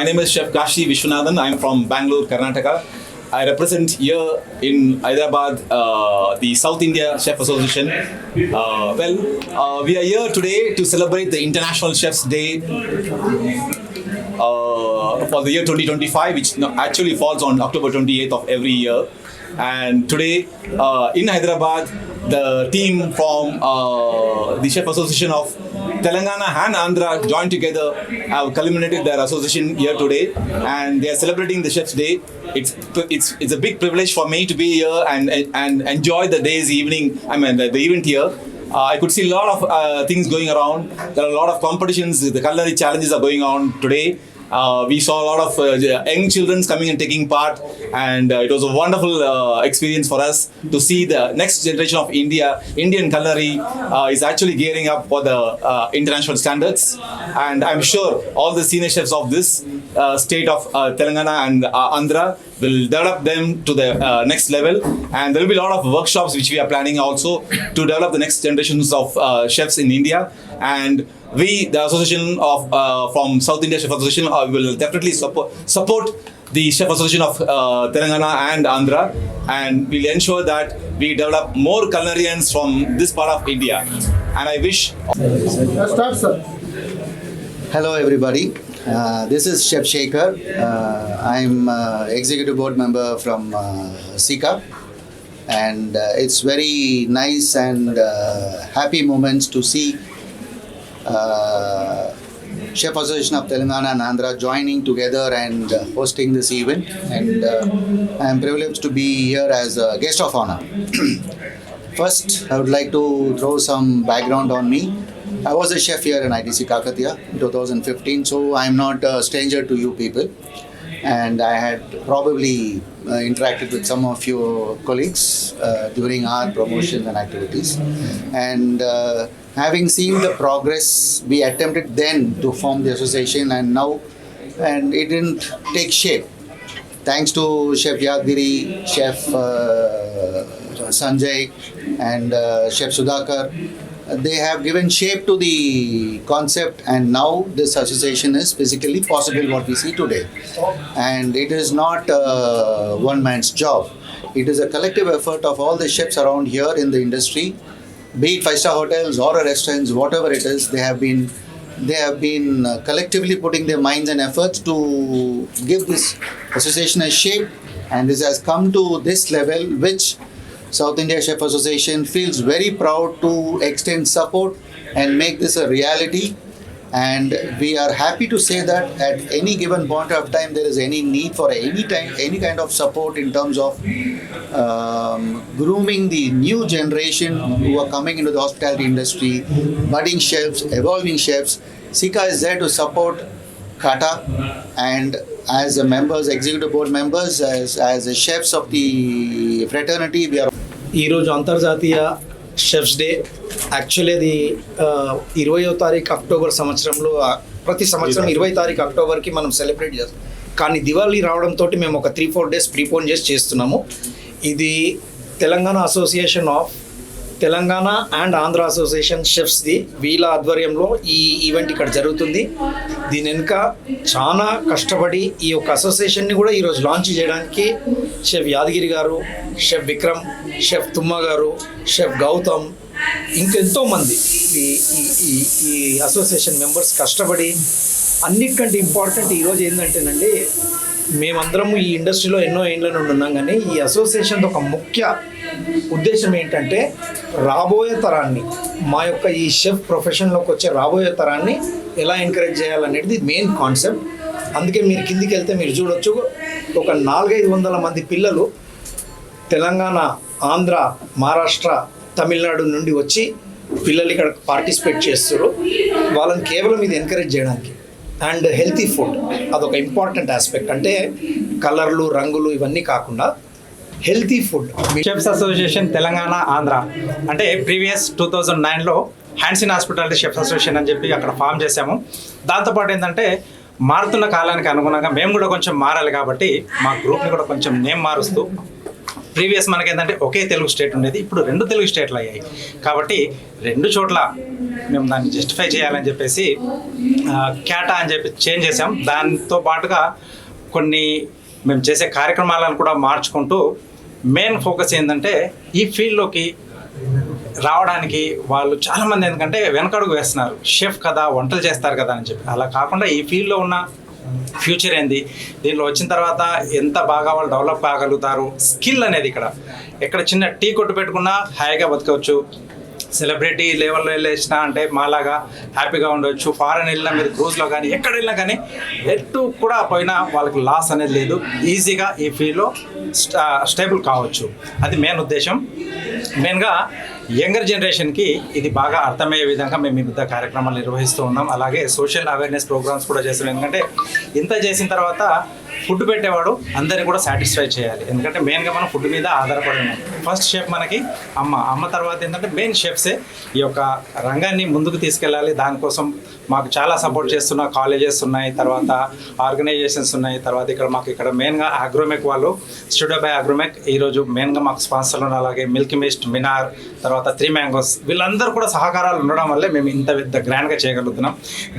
My name is Chef Kashi Vishwanathan. I'm from Bangalore, Karnataka. I represent here in Hyderabad uh, the South India Chef Association. Uh, well, uh, we are here today to celebrate the International Chefs Day uh, for the year 2025, which actually falls on October 28th of every year. And today uh, in Hyderabad, the team from uh, the Chef Association of Telangana and Andhra joined together, have culminated their association here today, and they are celebrating the Chef's Day. It's it's it's a big privilege for me to be here and and enjoy the day's evening. I mean the, the event here. Uh, I could see a lot of uh, things going around. There are a lot of competitions. The culinary challenges are going on today. Uh, we saw a lot of uh, young children coming and taking part, and uh, it was a wonderful uh, experience for us to see the next generation of India, Indian culinary, uh, is actually gearing up for the uh, international standards. And I'm sure all the senior chefs of this uh, state of uh, Telangana and uh, Andhra will develop them to the uh, next level. And there will be a lot of workshops which we are planning also to develop the next generations of uh, chefs in India. And we, the association of uh, from South India Chef Association, uh, will definitely support support the Chef Association of uh, Telangana and Andhra, and we'll ensure that we develop more culinarians from this part of India. And I wish Start, sir. Hello, everybody. Uh, this is Chef Shaker. Uh, I'm uh, executive board member from uh, SICA, and uh, it's very nice and uh, happy moments to see Chef Association of Telangana and Andhra joining together and uh, hosting this event. And uh, I'm privileged to be here as a guest of honor. First, I would like to throw some background on me. I was a chef here in ITC Kakatiya in 2015, so I'm not a stranger to you people. And I had probably uh, interacted with some of your colleagues uh, during our promotions and activities. And uh, having seen the progress, we attempted then to form the association, and now, and it didn't take shape thanks to Chef Yadgiri, Chef uh, Sanjay, and uh, Chef Sudhakar, they have given shape to the concept, and now this association is physically possible what we see today. And it is not uh, one man's job. It is a collective effort of all the chefs around here in the industry, be it five-star hotels or restaurants, whatever it is, they have been they have been uh, collectively putting their minds and efforts to give this association a shape and this has come to this level which south india chef association feels very proud to extend support and make this a reality. And we are happy to say that at any given point of time there is any need for any time any kind of support in terms of um, grooming the new generation who are coming into the hospitality industry budding chefs evolving chefs. Sika is there to support kata and as a members executive board members as, as chefs of the fraternity we are ఈరోజు అంతర్జాతీయ chefs day. Actually అది ఇరవయో తారీఖు October సంవత్సరంలో ప్రతి సంవత్సరం ఇరవై తారీఖు అక్టోబర్కి మనం సెలబ్రేట్ చేస్తాం. కానీ దివాళీ రావడంతో మేము ఒక త్రీ ఫోర్ డేస్ ప్రీపోన్ చేసి చేస్తున్నాము. ఇది Telangana association of Telangana and Andhra association షెఫ్స్ది వీళ్ళ ఆధ్వర్యంలో ఈ ఈవెంట్ ఇక్కడ జరుగుతుంది. దీని వెనుక చాలా కష్టపడి ఈ యొక్క అసోసియేషన్ని కూడా ఈరోజు లాంచ్ చేయడానికి షెఫ్ యాదగిరి గారు షెఫ్ విక్రమ్ షెఫ్ తుమ్మ గారు షెఫ్ గౌతమ్ ఇంకెంతో మంది ఈ ఈ ఈ అసోసియేషన్ మెంబర్స్ కష్టపడి అన్నిటికంటే ఇంపార్టెంట్ ఈరోజు ఏంటంటేనండి మేమందరం ఈ ఇండస్ట్రీలో ఎన్నో ఏళ్ళ నుండి ఉన్నాం కానీ ఈ అసోసియేషన్ ఒక ముఖ్య ఉద్దేశం ఏంటంటే రాబోయే తరాన్ని మా యొక్క ఈ షెఫ్ ప్రొఫెషన్లోకి వచ్చే రాబోయే తరాన్ని ఎలా ఎంకరేజ్ చేయాలనేది మెయిన్ కాన్సెప్ట్ అందుకే మీరు కిందికి వెళ్తే మీరు చూడొచ్చు ఒక నాలుగైదు వందల మంది పిల్లలు తెలంగాణ ఆంధ్ర మహారాష్ట్ర తమిళనాడు నుండి వచ్చి పిల్లలు ఇక్కడ పార్టిసిపేట్ చేస్తారు వాళ్ళని కేవలం ఇది ఎంకరేజ్ చేయడానికి. అండ్ హెల్తీ ఫుడ్ అదొక ఇంపార్టెంట్ ఆస్పెక్ట్ అంటే కలర్లు రంగులు ఇవన్నీ కాకుండా healthy food. Chefs association Telangana Andhra. అంటే ప్రీవియస్ టూ థౌజండ్ నైన్లో హ్యాండ్సిన్ హాస్పిటాలిటీ షెఫ్స్ అసోసియేషన్ అని చెప్పి అక్కడ ఫామ్ చేశాము. దాంతోపాటు ఏంటంటే మారుతున్న కాలానికి అనుగుణంగా మేము కూడా కొంచెం మారాలి కాబట్టి మా గ్రూప్ని కూడా కొంచెం నేమ్ మారుస్తూ ప్రీవియస్ మనకి ఏంటంటే ఒకే తెలుగు స్టేట్ ఉండేది ఇప్పుడు రెండు తెలుగు స్టేట్లు అయ్యాయి. కాబట్టి రెండు చోట్ల మేము దాన్ని జస్టిఫై చేయాలని చెప్పేసి క్యాటా అని చెప్పి చేంజ్ చేసాం దాంతో పాటుగా కొన్ని మేము చేసే కార్యక్రమాలను కూడా మార్చుకుంటూ మెయిన్ ఫోకస్ ఏంటంటే ఈ ఫీల్డ్లోకి రావడానికి వాళ్ళు చాలామంది ఎందుకంటే వెనకడుగు వేస్తున్నారు. షెఫ్ కదా వంటలు చేస్తారు కదా అని చెప్పి. అలా కాకుండా ఈ ఫీల్డ్లో ఉన్న ఫ్యూచర్ ఏంది? దీనిలో వచ్చిన తర్వాత ఎంత బాగా వాళ్ళు డెవలప్ కాగలుగుతారు? స్కిల్ అనేది ఇక్కడ. ఎక్కడ చిన్న టీ కొట్టు పెట్టుకున్నా హాయిగా బతకవచ్చు. సెలబ్రిటీ లెవెల్లో వెళ్ళేసిన అంటే మాలాగా హ్యాపీగా ఉండొచ్చు. ఫారెన్ వెళ్ళినా మీరు క్రూజ్లో కానీ ఎక్కడ వెళ్ళినా కానీ ఎటు కూడా పోయినా వాళ్ళకి లాస్ అనేది లేదు. ఈజీగా ఈ ఫీల్డ్లో స్టా స్టేబుల్ కావచ్చు. అది మెయిన్ ఉద్దేశం. మెయిన్గా యంగర్ జనరేషన్కి ఇది బాగా అర్థమయ్యే విధంగా మేము వివిధ కార్యక్రమాలు నిర్వహిస్తూ ఉన్నాం. అలాగే సోషల్ అవేర్నెస్ ప్రోగ్రామ్స్ కూడా చేస్తున్నాం. ఎందుకంటే ఇంత చేసిన తర్వాత ఫుడ్ పెట్టేవాడు అందరిని కూడా సాటిస్ఫై చేయాలి. ఎందుకంటే మెయిన్గా మనం ఫుడ్ మీద ఆధారపడి ఉన్నాం. ఫస్ట్ షెఫ్ మనకి అమ్మ. అమ్మ తర్వాత ఏంటంటే మెయిన్ షెఫ్సే ఈ యొక్క రంగాన్ని ముందుకు తీసుకెళ్ళాలి. దానికోసం మాకు చాలా సపోర్ట్ చేస్తున్న కాలేజెస్ ఉన్నాయి. తర్వాత ఆర్గనైజేషన్స్ ఉన్నాయి. తర్వాత ఇక్కడ మాకు ఇక్కడ మెయిన్గా అగ్రోమెక్ వాళ్ళు స్టూడియో బై అగ్రోమెక్ ఈరోజు మెయిన్గా మాకు స్పాన్సర్లు ఉన్న అలాగే మిల్క్ మిస్ట్ మినార్ తర్వాత త్రీ మ్యాంగోస్ వీళ్ళందరూ కూడా సహకారాలు ఉండడం వల్లే మేము ఇంత పెద్ద గ్రాండ్గా చేయగలుగుతున్నాం.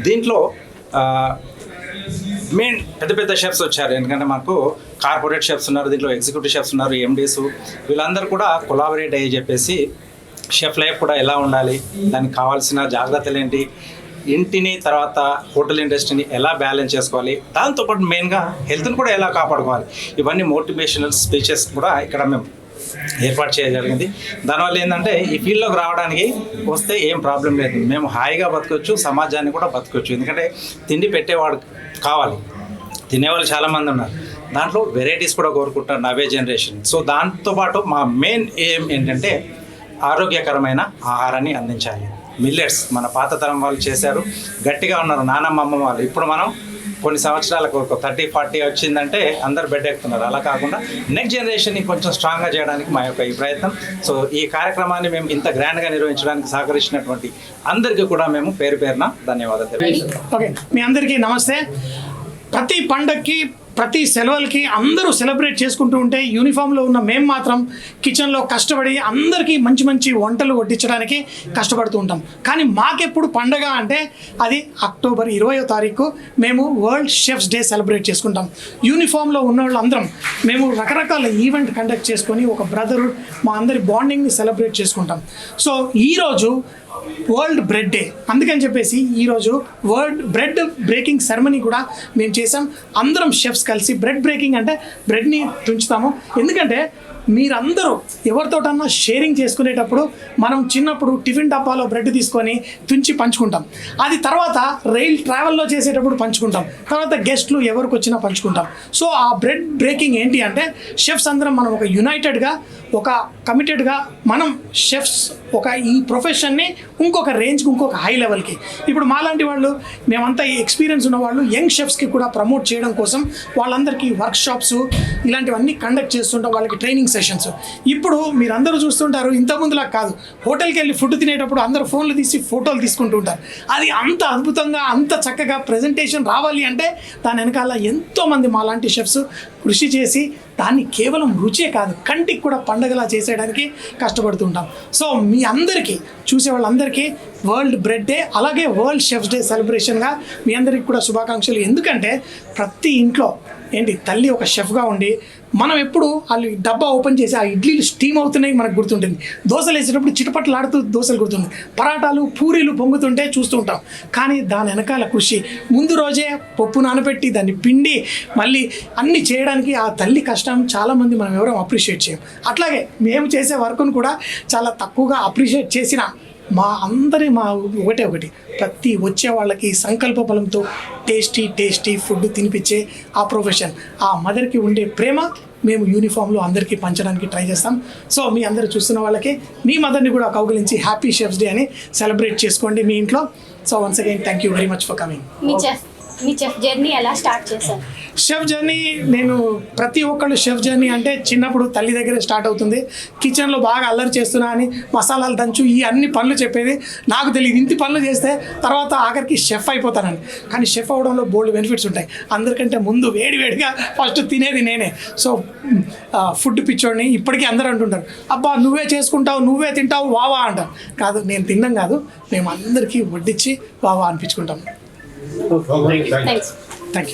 దీంట్లో మెయిన్ పెద్ద పెద్ద షెఫ్స్ వచ్చారు. ఎందుకంటే మాకు కార్పొరేట్ షెఫ్స్ ఉన్నారు దీంట్లో ఎగ్జిక్యూటివ్ షెఫ్స్ ఉన్నారు ఎండీస్ వీళ్ళందరూ కూడా కొలాబరేట్ అయ్యి చెప్పేసి షెఫ్ లైఫ్ కూడా ఎలా ఉండాలి దానికి కావాల్సిన జాగ్రత్తలు ఏంటి ఇంటిని తర్వాత హోటల్ ఇండస్ట్రీని ఎలా బ్యాలెన్స్ చేసుకోవాలి దాంతోపాటు మెయిన్గా హెల్త్ని కూడా ఎలా కాపాడుకోవాలి. ఇవన్నీ మోటివేషనల్ స్పీచెస్ కూడా ఇక్కడ మేము ఏర్పాటు చేయగలిగింది దానివల్ల ఏంటంటే ఈ ఫీల్డ్లోకి రావడానికి వస్తే ఏం ప్రాబ్లం లేదు. మేము హాయిగా బతకొచ్చు సమాజాన్ని కూడా బతకొచ్చు. ఎందుకంటే తిండి పెట్టేవాడు కావాలి. తినేవాళ్ళు చాలామంది ఉన్నారు. దాంట్లో వెరైటీస్ కూడా కోరుకుంటారు నవే జనరేషన్. సో దాంతోపాటు మా మెయిన్ ఏం ఏంటంటే ఆరోగ్యకరమైన ఆహారాన్ని అందించాలి. మిల్లెట్స్ మన పాత తరం వాళ్ళు చేశారు. గట్టిగా ఉన్నారు నానమ్మ వాళ్ళు. ఇప్పుడు మనం కొన్ని సంవత్సరాలకు ఒక థర్టీ ఫార్టీ వచ్చిందంటే అందరు బెడ్ ఎక్కుతున్నారు. అలా కాకుండా నెక్స్ట్ జనరేషన్ని కొంచెం స్ట్రాంగ్గా చేయడానికి మా యొక్క ఈ ప్రయత్నం. సో ఈ కార్యక్రమాన్ని మేము ఇంత గ్రాండ్గా నిర్వహించడానికి సహకరించినటువంటి అందరికీ కూడా మేము పేరు పేరున ధన్యవాదాలు ఓకే మీ అందరికీ నమస్తే. ప్రతి పండక్కి ప్రతి సెలవులకి అందరూ సెలబ్రేట్ చేసుకుంటూ ఉంటే యూనిఫామ్లో ఉన్న మేము మాత్రం కిచెన్లో కష్టపడి అందరికీ మంచి మంచి వంటలు వడ్డించడానికి కష్టపడుతూ ఉంటాం. కానీ మాకెప్పుడు పండగ అంటే అది అక్టోబర్ ఇరవయో తారీఖు మేము వరల్డ్ షెఫ్స్ డే సెలబ్రేట్ చేసుకుంటాం. యూనిఫామ్లో ఉన్న వాళ్ళందరం మేము రకరకాల ఈవెంట్ కండక్ట్ చేసుకొని ఒక బ్రదర్ మా అందరి బాండింగ్ని సెలబ్రేట్ చేసుకుంటాం. సో ఈరోజు వరల్డ్ బ్రెడ్ డే. అందుకని చెప్పేసి ఈరోజు వరల్డ్ బ్రెడ్ బ్రేకింగ్ సెరమనీ కూడా మేము చేసాం అందరం షెఫ్స్ కలిసి బ్రెడ్ బ్రేకింగ్ అంటే బ్రెడ్ని తుంచుతాము. ఎందుకంటే మీరందరూ ఎవరితోటన్నా షేరింగ్ చేసుకునేటప్పుడు మనం చిన్నప్పుడు టిఫిన్ డబ్బాలో బ్రెడ్ తీసుకొని తుంచి పంచుకుంటాం. అది తర్వాత రైల్ ట్రావెల్లో చేసేటప్పుడు పంచుకుంటాం. తర్వాత గెస్ట్లు ఎవరికి వచ్చినా పంచుకుంటాం. సో ఆ బ్రెడ్ బ్రేకింగ్ ఏంటి అంటే షెఫ్స్ అందరం మనం ఒక యునైటెడ్గా ఒక కమిటెడ్గా మనం షెఫ్స్ ఒక ఈ ప్రొఫెషన్ని ఇంకొక రేంజ్కి ఇంకొక హై లెవెల్కి. ఇప్పుడు మాలాంటి వాళ్ళు మేమంతా ఎక్స్పీరియన్స్ ఉన్న వాళ్ళు యంగ్ షెఫ్స్కి కూడా ప్రమోట్ చేయడం కోసం వాళ్ళందరికీ వర్క్ షాప్స్ ఇలాంటివన్నీ కండక్ట్ చేస్తుంటాం. వాళ్ళకి సెషన్స్ ఇప్పుడు మీరందరూ చూస్తుంటారు ఇంతకుముందులా కాదు. హోటల్కి వెళ్ళి ఫుడ్ తినేటప్పుడు అందరూ ఫోన్లు తీసి ఫోటోలు తీసుకుంటూ ఉంటారు. అది అంత అద్భుతంగా అంత చక్కగా ప్రజెంటేషన్ రావాలి అంటే దాని వెనకాల ఎంతోమంది మాలాంటి షెఫ్స్ కృషి చేసి దాన్ని కేవలం రుచే కాదు కంటికి కూడా పండగలా చేసేయడానికి కష్టపడుతుంటాం సో మీ అందరికీ చూసే వాళ్ళందరికీ వరల్డ్ బ్రెడ్ డే అలాగే వరల్డ్ షెఫ్స్ డే సెలబ్రేషన్గా మీ అందరికీ కూడా శుభాకాంక్షలు. ఎందుకంటే ప్రతి ఇంట్లో ఏంటి తల్లి ఒక షెఫ్గా ఉండి మనం ఎప్పుడు వాళ్ళు డబ్బా ఓపెన్ చేసి ఆ ఇడ్లీలు స్టీమ్ అవుతున్నాయి మనకు గుర్తుంటుంది. దోశలు వేసేటప్పుడు చిటపట్లాడుతూ దోశలు గుర్తుంటుంది. పరాటాలు పూరీలు పొంగుతుంటే చూస్తూ ఉంటాం. కానీ దాని వెనకాల కృషి ముందు రోజే పప్పు నానబెట్టి దాన్ని పిండి మళ్ళీ అన్ని చేయడానికి ఆ తల్లి కష్టం చాలామంది మనం ఎవరో అప్రిషియేట్ చేయం. అట్లాగే మేము చేసే వర్క్ను కూడా చాలా తక్కువగా అప్రిషియేట్ చేసిన మా అందరి మా ఒకటే ఒకటి. ప్రతి వచ్చే వాళ్ళకి సంకల్ప బలంతో టేస్టీ టేస్టీ ఫుడ్ తినిపించే ఆ ప్రొఫెషన్. ఆ మదర్కి ఉండే ప్రేమ మేము యూనిఫామ్లో అందరికీ పంచడానికి ట్రై చేస్తాం. సో మీ అందరు చూస్తున్న వాళ్ళకి మీ మదర్ని కూడా కౌగిలించి హ్యాపీ షెఫ్స్ డే అని సెలబ్రేట్ చేసుకోండి మీ ఇంట్లో. So once again thank you very much for coming me chef మీ చెఫ్ జర్నీ ఎలా స్టార్ట్ చేశారు? షెఫ్ జర్నీ నేను ప్రతి ఒక్కళ్ళు షెఫ్ జర్నీ అంటే చిన్నప్పుడు తల్లి దగ్గరే స్టార్ట్ అవుతుంది. కిచెన్లో బాగా అల్లరి చేస్తున్నా అని మసాలాలు దంచు ఈ అన్ని పనులు చెప్పేది నాకు తెలియదు. ఇంటి పనులు చేస్తే తర్వాత ఆఖరికి షెఫ్ అయిపోతానని. కానీ షెఫ్ అవడంలో బోల్డ్ బెనిఫిట్స్ ఉంటాయి. అందరికంటే ముందు వేడి వేడిగా ఫస్ట్ తినేది నేనే. సో ఫుడ్ పిచ్చోడిని ఇప్పటికీ అందరూ అంటుంటారు. అబ్బా నువ్వే చేసుకుంటావు నువ్వే తింటావు వావా అంటారు. కాదు నేను తిన్నాం కాదు. మేము అందరికీ వడ్డించి వావా అనిపించుకుంటాం. థ్యాంక్స్